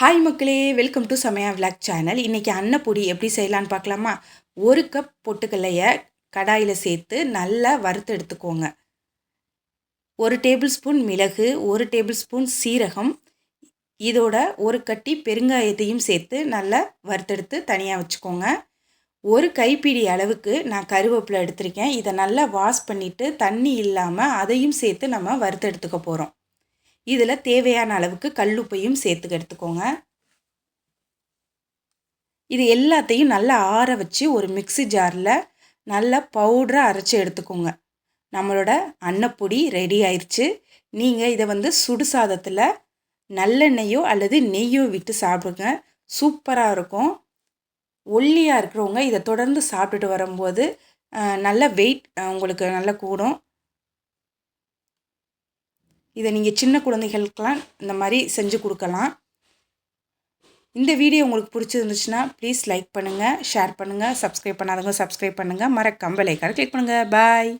Hi மக்களே welcome to Samaya vlog channel இன்றைக்கி அன்னப்பொடி எப்படி செய்யலான்னு பார்க்கலாமா? ஒரு கப் பொட்டுக்கல்லையை கடாயில் சேர்த்து நல்லா வறுத்து எடுத்துக்கோங்க. ஒரு டேபிள் ஸ்பூன் மிளகு ஒரு டேபிள் ஸ்பூன் சீரகம் இதோட ஒரு கட்டி பெருங்காயத்தையும் சேர்த்து நல்லா வறுத்தெடுத்து தனியாக வச்சுக்கோங்க. ஒரு கைப்பிடி அளவுக்கு நான் கருவேப்பிலை எடுத்திருக்கேன். இதை நல்லா வாஷ் பண்ணிவிட்டு தண்ணி இல்லாமல் அதையும் சேர்த்து நம்ம வறுத்தெடுத்துக்க போகிறோம் இதில் தேவையான அளவுக்கு கல்லுப்பையும் சேர்த்து எடுத்துக்கோங்க. இது எல்லாத்தையும் நல்லா ஆற வச்சு ஒரு மிக்சி ஜாரில் நல்லா பவுடராக அரைச்சி எடுத்துக்கோங்க. நம்மளோட அன்னப்பொடி ரெடி ஆயிடுச்சு நீங்கள் இதை வந்து சுடு சாதத்தில் நல்லெண்ணெயோ அல்லது நெய்யோ விட்டு சாப்பிடுங்க. சூப்பராக இருக்கும். ஒல்லியாக இருக்கிறவங்க இதை தொடர்ந்து சாப்பிட்டுட்டு வரும்போது நல்ல வெயிட் உங்களுக்கு நல்லா கூடும். இதை நீங்கள் சின்ன குழந்தைகளுக்கெல்லாம் இந்த மாதிரி செஞ்சு கொடுக்கலாம். இந்த வீடியோ உங்களுக்கு பிடிச்சிருந்துச்சுன்னா ப்ளீஸ் லைக் பண்ணுங்கள் ஷேர் பண்ணுங்கள் சப்ஸ்கிரைப் பண்ணாதவங்க சப்ஸ்கிரைப் பண்ணுங்கள் மறக்காம லைக்காக கிளிக் பண்ணுங்கள் பாய்